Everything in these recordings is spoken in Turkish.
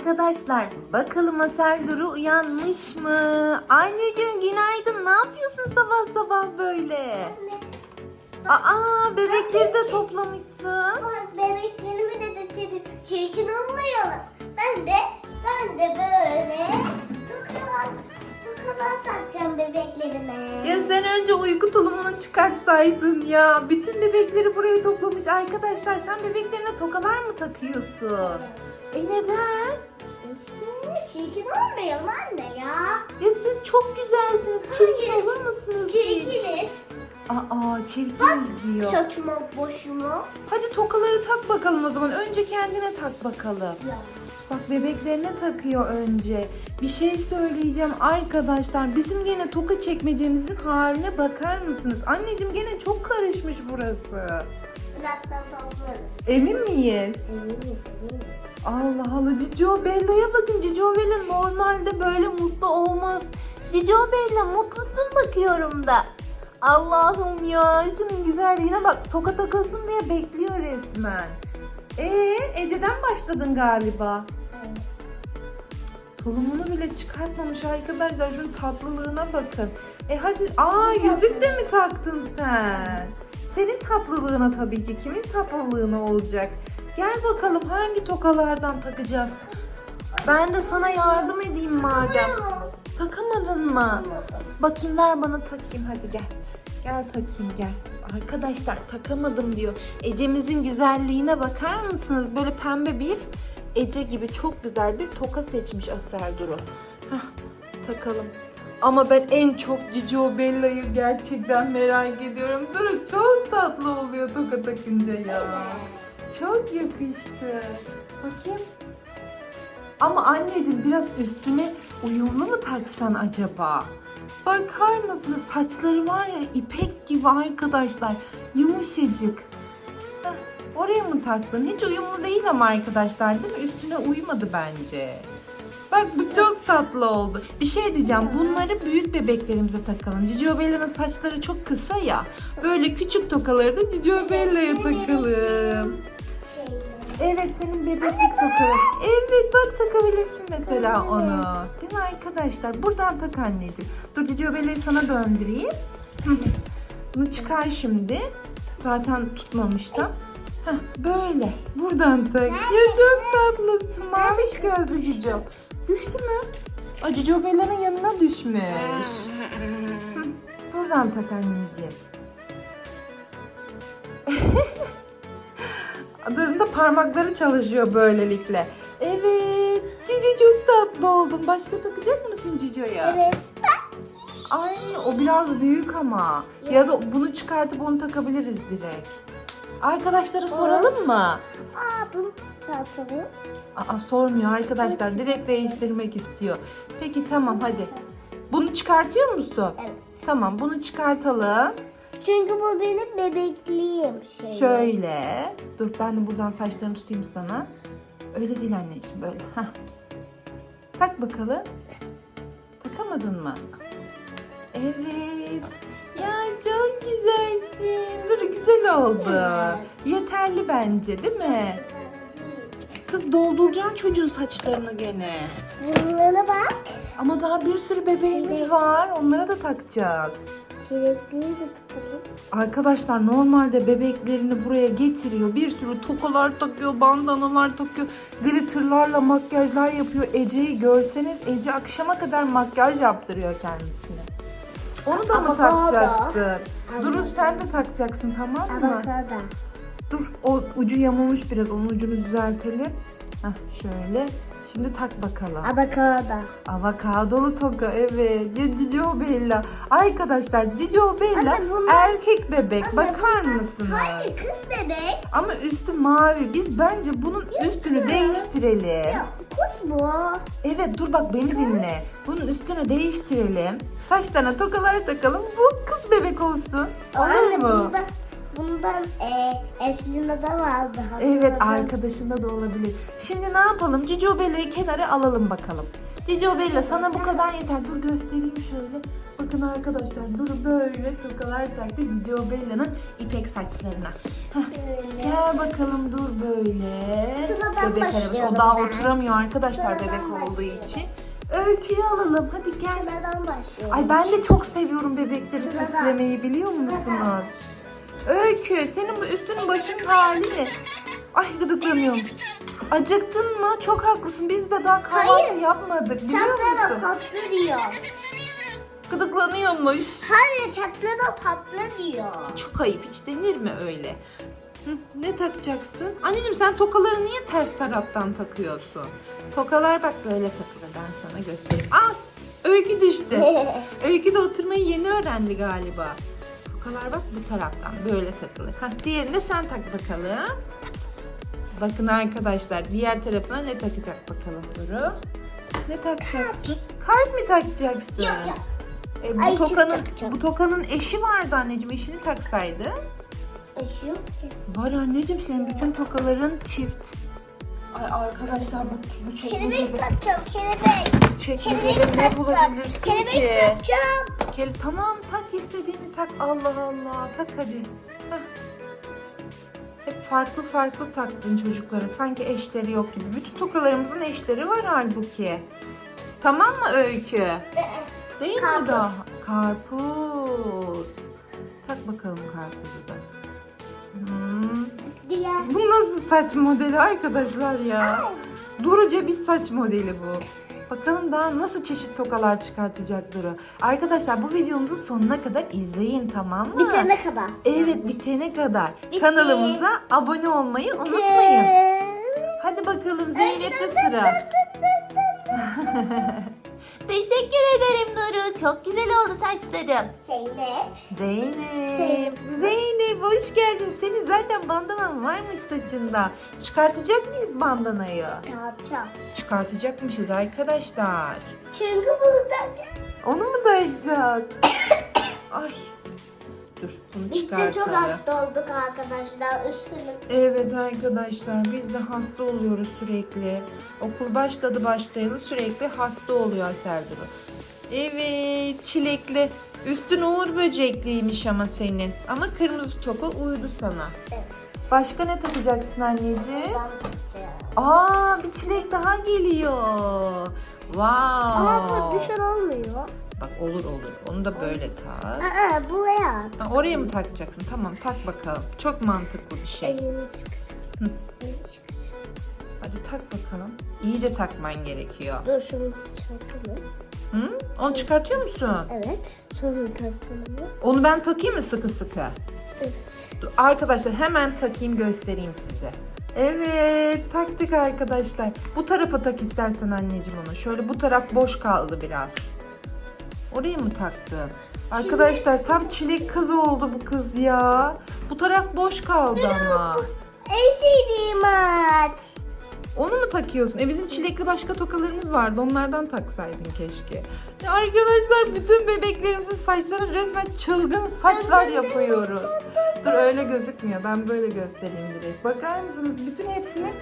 Arkadaşlar bakalım Asel Duru uyanmış mı? Anneciğim günaydın ne yapıyorsun sabah sabah böyle? Aa bebekleri de toplamışsın. Bak bebeklerimi de dedim. Çirkin olmayalım. Ben de ben de böyle tokalar tokalar takacağım bebeklerime. Ya sen önce uyku tulumunu çıkartsaydın ya. Bütün bebekleri buraya toplamış arkadaşlar. Sen bebeklerine tokalar mı takıyorsun? E neden? Çirkin olmayalım anne ya. Ya siz çok güzelsiniz. Çirkin Hayır. olur musunuz hiç? Çirkiniz. Aa çirkiniz diyor. Saçma boşuma. Hadi tokaları tak bakalım o zaman. Önce kendine tak bakalım. Ya. Bak bebeklerine takıyor önce. Bir şey söyleyeceğim arkadaşlar. Bizim gene toka çekmecemizin haline bakar mısınız? Anneciğim gene çok karışmış burası. Birazdan toplarız. Emin miyiz? Eminiz eminiz. Allah Allah Cicio Bella'ya bakın. Cicio Bella normalde böyle mutlu olmaz. Cicio Bella mutlusun bakıyorum da. Allah'ım ya şunun güzelliğine bak. Toka takılsın diye bekliyor resmen. Ee, Ece'den başladın galiba. Tulumunu bile çıkartmamış arkadaşlar. Şunun tatlılığına bakın. E hadi. Aa yüzük de mi taktın sen? Senin tatlılığına tabii ki. Kimin tatlılığına olacak? Gel bakalım hangi tokalardan takacağız? Ben de sana yardım edeyim madem. Takamadın mı? Bakayım ver bana takayım hadi gel. Gel takayım gel. Arkadaşlar takamadım diyor. Ece'mizin güzelliğine bakar mısınız? Böyle pembe bir Ece gibi çok güzel bir toka seçmiş Aser Duru. Takalım. Ama ben en çok Cicio Bella'yı gerçekten merak ediyorum. Duru çok tatlı oluyor toka takınca ya. Çok yakıştı. Bakayım. Ama anneciğim biraz üstüne uyumlu mu taksan acaba? Bakar mısınız saçları var ya ipek gibi arkadaşlar. Yumuşacık. Heh, oraya mı taktın? Hiç uyumlu değil ama arkadaşlar değil mi? Üstüne uymadı bence. Bak bu çok tatlı oldu. Bir şey diyeceğim. Bunları büyük bebeklerimize takalım. Cicio Bella'nın saçları çok kısa ya. Böyle küçük tokaları da Cicio Bella'ya takalım. Evet senin bebeklik tokalı. Evet bak takabilirsin mesela onu. Değil mi arkadaşlar? Buradan tak anneciğim. Dur Cicio Bella'yı sana döndüreyim. Bunu çıkar şimdi. Zaten tutmamıştım. Heh, böyle. Buradan tak. Ya çok tatlısın. Maviş gözlü Cicio. Düştü mü? Aa, Cicio Bella'nın yanına düşmüş. Buradan tak anneciğim. Durun da parmakları çalışıyor böylelikle. Evet. Cici çok tatlı oldun. Başka takacak mısın Cico'ya? Evet. Ay o biraz büyük ama. Ya da bunu çıkartıp onu takabiliriz direkt. Arkadaşlara soralım mı? Aa bunu tatlı. Aa sormuyor arkadaşlar. Direkt değiştirmek istiyor. Peki tamam hadi. Bunu çıkartıyor musun? Evet. Tamam bunu çıkartalım. Çünkü bu benim bebekliğim şey. Şöyle. Dur ben de buradan saçlarını tutayım sana. Öyle değil anneciğim böyle. Hah. Tak bakalım. Takamadın mı? Evet. Ya çok güzelsin. Dur güzel oldu. Yeterli bence değil mi? Kız dolduracaksın çocuğun saçlarını gene. Bunlara bak. Ama daha bir sürü bebeğimiz var. Onlara da takacağız. Çilekliği de tutalım. Arkadaşlar normalde bebeklerini buraya getiriyor. Bir sürü tokalar takıyor, bandanalar takıyor. Glitterlarla makyajlar yapıyor. Ece'yi görseniz Ece akşama kadar makyaj yaptırıyor kendisine. Onu da mı takacaksın? Duru sen de takacaksın tamam mı? Dur o ucu yamulmuş biraz. Onun ucunu düzeltelim. Heh, şöyle. Şimdi tak bakalım. Avokado. Avokadolu toka evet. Cicio Bella. Arkadaşlar Cicio Bella bunlar- erkek bebek. Anne, Bakar bunlar- mısınız? Hayır kız bebek. Ama üstü mavi. Biz bence bunun üstünü değiştirelim. Ya kız bu. Evet dur bak beni dinle. Bunun üstünü değiştirelim. Saçlarına tokalar takalım. Bu kız bebek olsun. Olur Anne, mu? Bundan, bundan e, Eslinde de vardı. Evet arkadaşında da olabilir. Şimdi ne yapalım? Cicio Bella'yı kenara alalım bakalım. Cicio Bella sana bu kadar yeter. Dur göstereyim şöyle. Bakın arkadaşlar Duru böyle tokalar taktı Cicio Bella'nın ipek saçlarına. Böyle. Gel bakalım dur böyle. Sıradan Bebek arabası. O daha ben. oturamıyor arkadaşlar Sıradan bebek olduğu başlıyorum. için. Öyküyü alalım. Hadi gel. Sıradan başlıyorum. Ay ben de çok seviyorum bebekleri Sıradan. süslemeyi biliyor musunuz? Bu üstünün başın hali ne? Ay gıdıklanıyorum. Acıktın mı? Çok haklısın. Biz de daha kahvaltı Hayır. yapmadık biliyor Çatla da musun? patlı diyor. Gıdıklanıyormuş. Hayır çatla da patlı diyor. Çok ayıp hiç denir mi öyle? Hı, ne takacaksın? Anneciğim sen tokaları niye ters taraftan takıyorsun? Tokalar bak böyle takılır ben sana göstereyim. Ah! Öykü düştü. Öykü de oturmayı yeni öğrendi galiba. Tokalar bak bu taraftan böyle takılır. Hah, diğerini de sen tak bakalım. Bakın arkadaşlar diğer tarafına ne takacak bakalım Duru? Ne takacaksın? Kalp mi takacaksın? Yok yok. E, bu Ay, tokanın bu tokanın eşi vardı anneciğim. Eşini taksaydın. Eş yok ki. Var anneciğim senin bütün tokaların çift. Ay arkadaşlar bu, bu Kelebek çekmecede, takacağım kelebek. çekmecede Kelebek ne takacağım. bulabilirsin Kelebek ki? takacağım. Kel tamam tak tak Allah Allah tak hadi. Heh. Hep farklı farklı taktın çocuklara sanki eşleri yok gibi. Bütün tokalarımızın eşleri var halbuki. Tamam mı Öykü? Değil mi Karpuz. daha? Karpuz. Tak bakalım karpuzu da. Hmm. Diğer. Bu nasıl saç modeli arkadaşlar ya? Duruca bir saç modeli bu. Bakalım daha nasıl çeşit tokalar çıkartacak Duru. Arkadaşlar bu videomuzu sonuna kadar izleyin tamam mı? Bitene kadar. Evet bitene kadar. Bitti. Kanalımıza abone olmayı unutmayın. Hadi bakalım Zeynep'te sıra. Teşekkür ederim Duru. Çok güzel oldu saçlarım. Zeynep. Zeynep. Zeynep. Hoş geldin. Senin zaten bandanan varmış saçında. Çıkartacak mıyız bandanayı? Çarçam. Çıkartacakmışız arkadaşlar. Çünkü burada Onu mu dayayacağız? Ay. Dur bunu biz de çıkartalım. çok hasta olduk arkadaşlar. Üzgünüm. Evet arkadaşlar biz de hasta oluyoruz sürekli. Okul başladı başlayalı sürekli hasta oluyor Serduru. Evet çilekli. Üstün uğur böcekliymiş ama senin. Ama kırmızı toka uydu sana. Evet. Başka ne takacaksın anneciğim? Ben. Aa bir çilek daha geliyor. Wow. Ama bu güzel olmuyor. Bak olur olur. Onu da böyle tak. Aa buraya. Ha, oraya mı takacaksın? Tamam tak bakalım. Çok mantıklı bir şey. Elini çıksın. Hı. Hadi tak bakalım. İyice takman gerekiyor. Dur şunu çıkartalım. Hı? Onu çıkartıyor musun? Evet. Sonra takalım. Onu ben takayım mı sıkı sıkı? Evet. Dur, Arkadaşlar hemen takayım göstereyim size. Evet taktık arkadaşlar. Bu tarafa tak istersen anneciğim onu. Şöyle bu taraf boş kaldı biraz. Oraya mı taktın? Arkadaşlar tam çilek kız oldu bu kız ya. Bu taraf boş kaldı ama. En sevdiğim at. Onu mu takıyorsun? E bizim çilekli başka tokalarımız vardı. Onlardan taksaydın keşke. Ya arkadaşlar bütün bebeklerimizin saçları resmen çılgın saçlar yapıyoruz. Dur öyle gözükmüyor. Ben böyle göstereyim direkt. Bakar mısınız? Bütün hepsini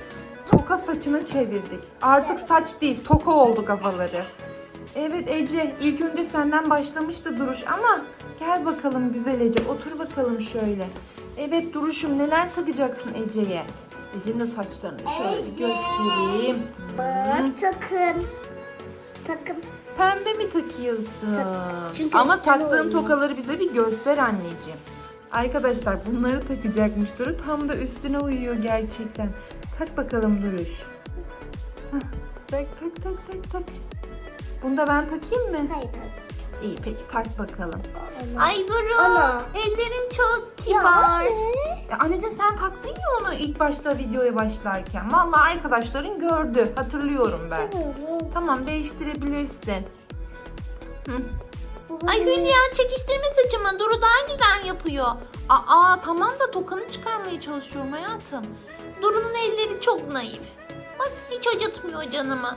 toka saçına çevirdik. Artık saç değil, toka oldu kafaları. Evet Ece, ilk önce senden başlamıştı duruş ama gel bakalım güzel Ece, otur bakalım şöyle. Evet duruşum neler takacaksın Ece'ye? Ece'nin de saçlarını şöyle bir göstereyim. Hı. Bak takın. Takın. Pembe mi takıyorsun? Tak- çünkü Ama taktığın uyuyor. tokaları bize bir göster anneciğim. Arkadaşlar bunları takacakmış Duru. Tam da üstüne uyuyor gerçekten. Tak bakalım Duruş. Hah, Tak tak tak tak tak. Bunu da ben takayım mı? Hayır. İyi peki tak bakalım. Ay Duru. Ana. Ellerim çok Ya kibar. anne. Ya anneciğim sen taktın ya onu ilk başta videoya başlarken. Vallahi arkadaşların gördü. Hatırlıyorum ben. Tamam değiştirebilirsin. Hı. Ay Hülya çekiştirme saçımı. Duru daha güzel yapıyor. Aa tamam da tokanı çıkarmaya çalışıyorum hayatım. Duru'nun elleri çok naif. Bak hiç acıtmıyor canımı.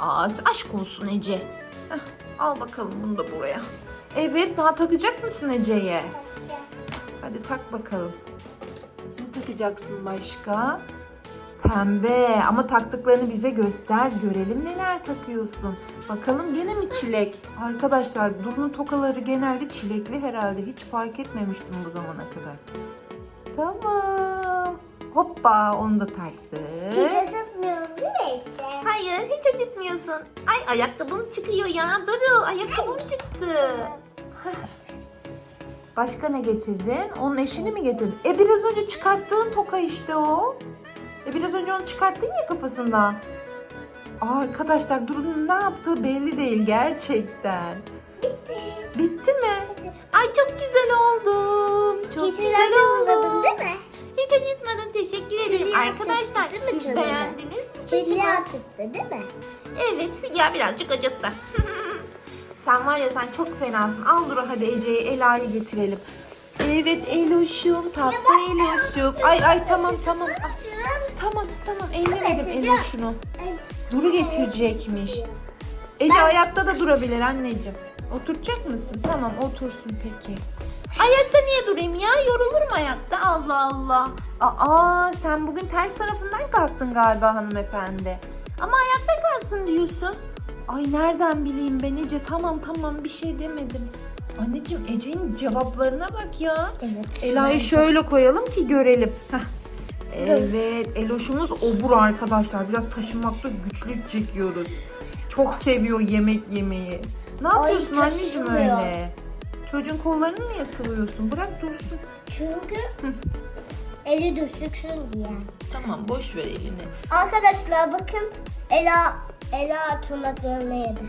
Aa aşk olsun Ece. Heh, al bakalım bunu da buraya. Evet daha takacak mısın Ece'ye? Hadi tak bakalım. Ne takacaksın başka? pembe ama taktıklarını bize göster. Görelim neler takıyorsun. Bakalım gene mi çilek? Arkadaşlar Duru'nun tokaları genelde çilekli herhalde. Hiç fark etmemiştim bu zamana kadar. Tamam. Hoppa onu da taktık. Ece? Hayır hiç acıtmıyorsun. Ay ayakkabım çıkıyor ya Duru. Ayakkabım çıktı. Başka ne getirdin? Onun eşini mi getirdin? E biraz önce çıkarttığın toka işte o. E biraz önce onu çıkarttın ya kafasından. Arkadaşlar Duru'nun ne yaptığı belli değil gerçekten. Bitti. Bitti mi? Ay çok güzel oldum. Çok Hiç güzel oldum. değil mi? Hiç acıtmadın. Teşekkür ederim. Arkadaşlar siz beğendiniz mi Hülya tuttu değil mi? Evet Hülya birazcık acıttı. sen var ya sen çok fenasın. Al Duru hadi Ece'ye Ela'yı getirelim. Evet Eloş'um tatlı Eloş'um. Ay ay tamam tamam. Ay, tamam tamam ellemedim Eloş'unu. Duru getirecekmiş. Ece ayakta da durabilir anneciğim. Oturacak mısın? Tamam otursun peki. Ayakta durayım ya? Yorulurum ayakta. Allah Allah. Aa sen bugün ters tarafından kalktın galiba hanımefendi. Ama ayakta kalksın diyorsun. Ay nereden bileyim ben Ece? Tamam tamam bir şey demedim. Anneciğim Ece'nin cevaplarına bak ya. Evet. Ela'yı şöyle koyalım ki görelim. Heh. Evet, Eloş'umuz obur arkadaşlar. Biraz taşınmakta güçlük çekiyoruz. Çok seviyor yemek yemeyi. Ne yapıyorsun anneciğim taşımıyor. öyle? Çocuğun kollarını niye sıvıyorsun? Bırak dursun. Çünkü eli düşüksün diye. Tamam, boş ver elini. Arkadaşlar bakın Ela Ela tırnaklarını yedi.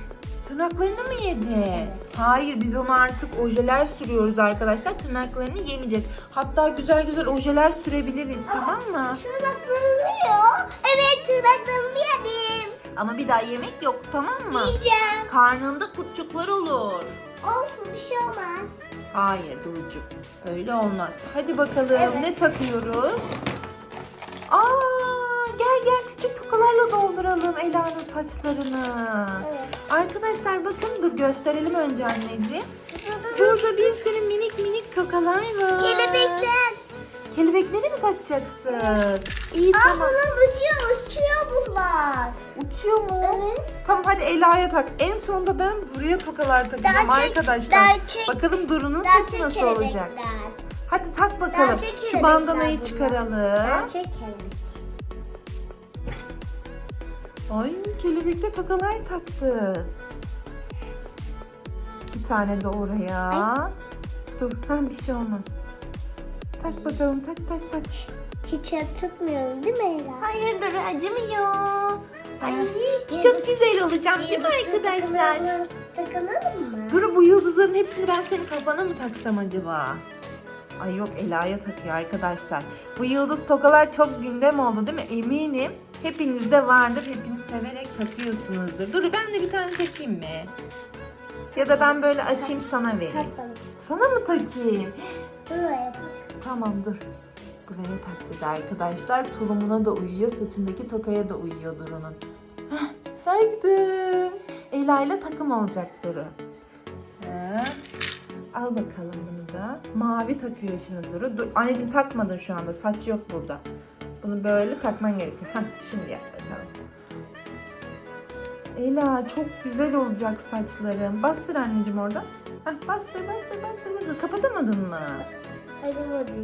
Tırnaklarını mı yedi? Hayır, biz ona artık ojeler sürüyoruz arkadaşlar. Tırnaklarını yemeyecek. Hatta güzel güzel ojeler sürebiliriz, tamam mı? Tırnaklarını yiyor. Evet tırnaklarımı yedim. Ama bir daha yemek yok, tamam mı? Yiyeceğim. Karnında kurtçuklar olur. Olsun bir şey olmaz. Hayır Duru'cuk. Öyle olmaz. Hadi bakalım Evet. ne takıyoruz? Aa gel gel küçük tokalarla dolduralım Ela'nın saçlarını. Evet. Arkadaşlar bakın dur gösterelim önce anneciğim. Burada bir sürü minik minik tokalar var. Kelebekler. Kelebekleri mi takacaksın? İyi Aa tamam. bunlar uçuyor uçuyor bunlar. Uçuyor mu? Evet. Tamam hadi Ela'ya tak. En sonunda ben Duru'ya tokalar takacağım Daha arkadaşlar. daha çek- Bakalım Duru'nun saçı nasıl olacak. Hadi tak bakalım. Şu kelebekler bandanayı bunlar. çıkaralım. Gerçek kelebek. Ay kelebekte tokalar taktı. Bir tane de oraya. Dur ha bir şey olmaz. Tak bakalım tak tak tak. Hiç tutmuyorum değil mi Ela? Hayır acımıyor. Ay çok güzel olacağım değil mi arkadaşlar? Takılalım, takılalım mı? Duru bu yıldızların hepsini ben senin kafana mı taksam acaba? Ay yok Ela'ya takıyor arkadaşlar. Bu yıldız tokalar çok gündem oldu değil mi? Eminim hepinizde vardır. Hepiniz severek takıyorsunuzdur. Dur ben de bir tane takayım mı? Ya da ben böyle açayım sana vereyim. Sana mı takayım? Bak. Tamam dur. Buraya tak dedi arkadaşlar. Tulumuna da uyuyor. Saçındaki tokaya da uyuyor Duru'nun. Taktım. Ela ile takım olacak Duru. Heh. Al bakalım bunu da. Mavi takıyor şimdi Duru. Dur, anneciğim takmadın şu anda. Saç yok burada. Bunu böyle takman gerekiyor. Heh, şimdi yap bakalım. Ela çok güzel olacak saçların. Bastır anneciğim oradan. Heh, bastır bastır bastır bastır. Kapatamadın mı?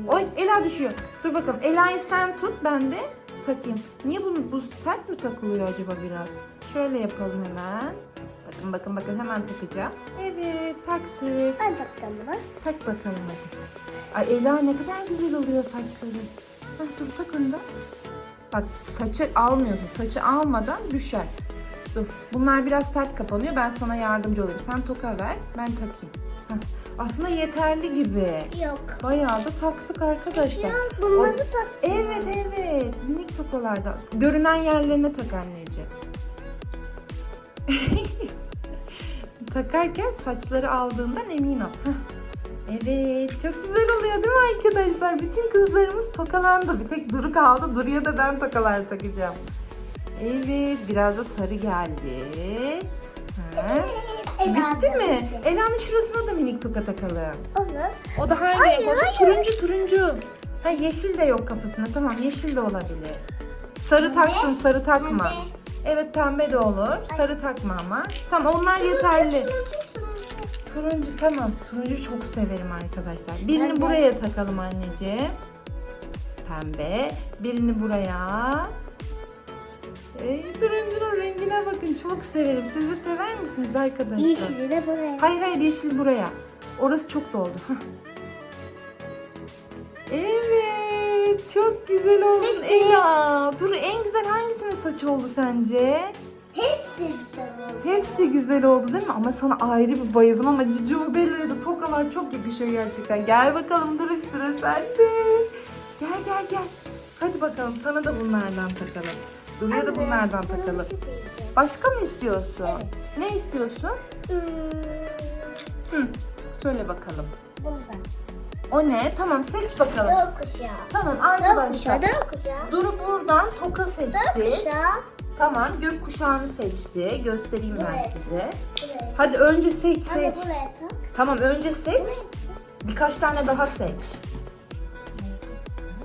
Oy Ela düşüyor. Dur bakalım. Ela'yı sen tut ben de takayım. Niye bunu bu sert mi takılıyor acaba biraz? Şöyle yapalım hemen. Bakın bakın bakın hemen takacağım. Evet taktık. Ben taktım bunu. Tak bakalım hadi. Ay Ela ne kadar güzel oluyor saçları. Hah, dur tak onu da. Bak saçı almıyorsun. Saçı almadan düşer. Dur. Bunlar biraz ters kapanıyor. Ben sana yardımcı olayım. Sen toka ver. Ben takayım. Hah. Aslında yeterli gibi. Yok. Bayağı da taktık arkadaşlar. Ya bunları taktım. Evet evet. Minik tokalarda. Görünen yerlerine tak anneciğim. Takarken saçları aldığından emin ol. Evet çok güzel oluyor değil mi arkadaşlar? Bütün kızlarımız tokalandı. Bir tek Duru kaldı. Duru'ya da ben tokalar takacağım. Evet biraz da sarı geldi. Ha. Bitti mi? Ela'nın şurasına da minik toka takalım. Olur. O da hangi Hayır, renk olsun? hayır. Turuncu turuncu. Ha yeşil de yok kafasında. Tamam yeşil de olabilir. Sarı Pembe. taktın sarı takma. Pembe. Evet pembe de olur. Sarı takma ama. Tamam onlar yeterli. Turuncu, turuncu. Turuncu tamam. Turuncu çok severim arkadaşlar. Birini de. buraya takalım anneciğim. Pembe. Birini buraya. Ey, turuncunun rengine bakın çok severim. Siz de sever misiniz arkadaşlar? Yeşili de buraya. Hayır hayır yeşil buraya. Orası çok doldu. Evet çok güzel oldun Bitti. Ela. Dur en güzel hangisinin saçı oldu sence? Hepsi güzel oldu. Hepsi güzel oldu değil mi? Ama sana ayrı bir bayıldım ama Cicio Bella'ya da tokalar çok yakışıyor gerçekten. Gel bakalım dur üstüne sen de. Gel gel gel. Hadi bakalım sana da bunlardan takalım. Duru'ya da Anne, bunlardan bir takalım. diyeceğim. Başka mı istiyorsun? Evet. Ne istiyorsun? Hmm, Hı. Söyle bakalım. bundan. O ne? Tamam seç bakalım. Gökkuşağı. Tamam Gökkuşağı, arkadaşlar. gökkuşağı. Duru buradan toka seçti. Gökkuşağı. Tamam gökkuşağını seçti. Göstereyim ben Evet. size. Buraya. Hadi önce seç Anne seç. buraya tak. Tamam önce seç. Birkaç tane daha seç.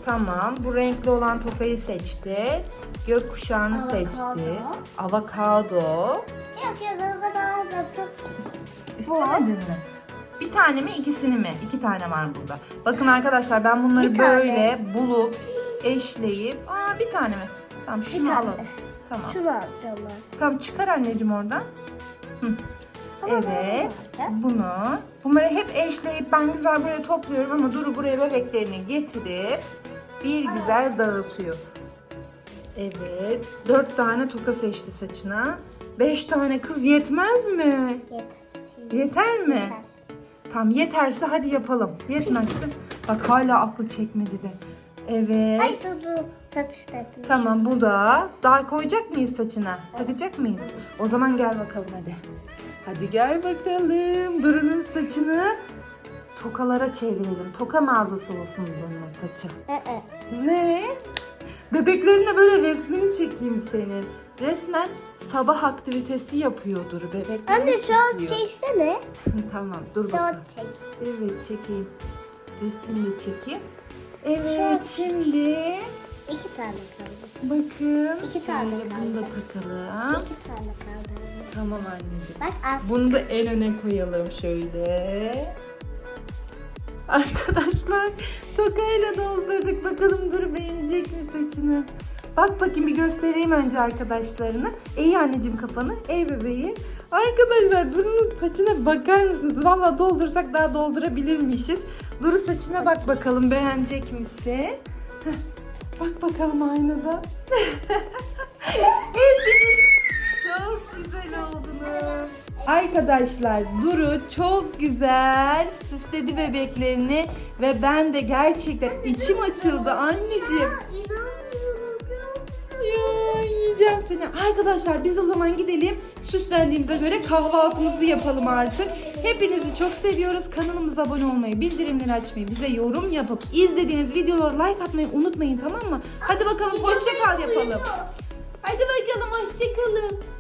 Tamam bu renkli olan tokayı seçti. Gökkuşağını Avokado. seçti. Avokado. Yok yok o kadar da çok. İstemedin mi? Bir tane mi ikisini mi? İki tane var burada. Bakın arkadaşlar ben bunları Bir tane. böyle bulup eşleyip. Aa bir tane mi? Tamam şunu tane. alalım. Tamam. Şunu alacağım ben. Tamam çıkar anneciğim oradan. Hı. Evet. Bunu. Bunları hep eşleyip ben güzel buraya topluyorum ama Duru buraya bebeklerini getirip bir güzel dağıtıyor. Evet. Dört tane toka seçti saçına. Beş tane kız yetmez mi? Yeter. Yeter mi? Yeter. Tamam yeterse hadi yapalım. Yetmezse bak hala aklı çekmecede. Evet. Ay dur. Satış takım. Tamam bu da. Daha koyacak mıyız saçına? Takacak mıyız? O zaman gel bakalım hadi. Hadi gel bakalım. Duru'nun saçını tokalara çevirelim. Toka mağazası olsun Duru'nun saçı. Ne? Bebeklerine böyle resmini çekeyim senin. Resmen sabah aktivitesi yapıyor Duru. Bebeklerini Anne şort çeksene. tamam dur Şort bakalım. çek. Evet çekeyim. Resmini de çekeyim. Evet şimdi İki tane kaldı. bakın. İki tane Şöyle bunu da kaldı. takalım. İki tane kaldı. Tamam anneciğim. Bak az. Bunu da en öne koyalım şöyle. Arkadaşlar tokayla doldurduk. Bakalım Duru beğenecek mi saçını? Bak bakayım bir göstereyim önce arkadaşlarına. Eğ anneciğim kafanı. Ey bebeğim. Arkadaşlar Duru'nun saçına bakar mısınız? Valla doldursak daha doldurabilirmişiz. Duru saçına bak bakalım beğenecek misin? Bak bakalım aynada. Arkadaşlar Duru çok güzel süsledi bebeklerini ve ben de gerçekten içim açıldı anneciğim. Ya yiyeceğim seni. Arkadaşlar biz o zaman gidelim süslendiğimize göre kahvaltımızı yapalım artık. Hepinizi çok seviyoruz. Kanalımıza abone olmayı, bildirimleri açmayı, bize yorum yapıp izlediğiniz videolara like atmayı unutmayın tamam mı? Hadi bakalım hoşça kal yapalım. Hadi bakalım hoşça kalın.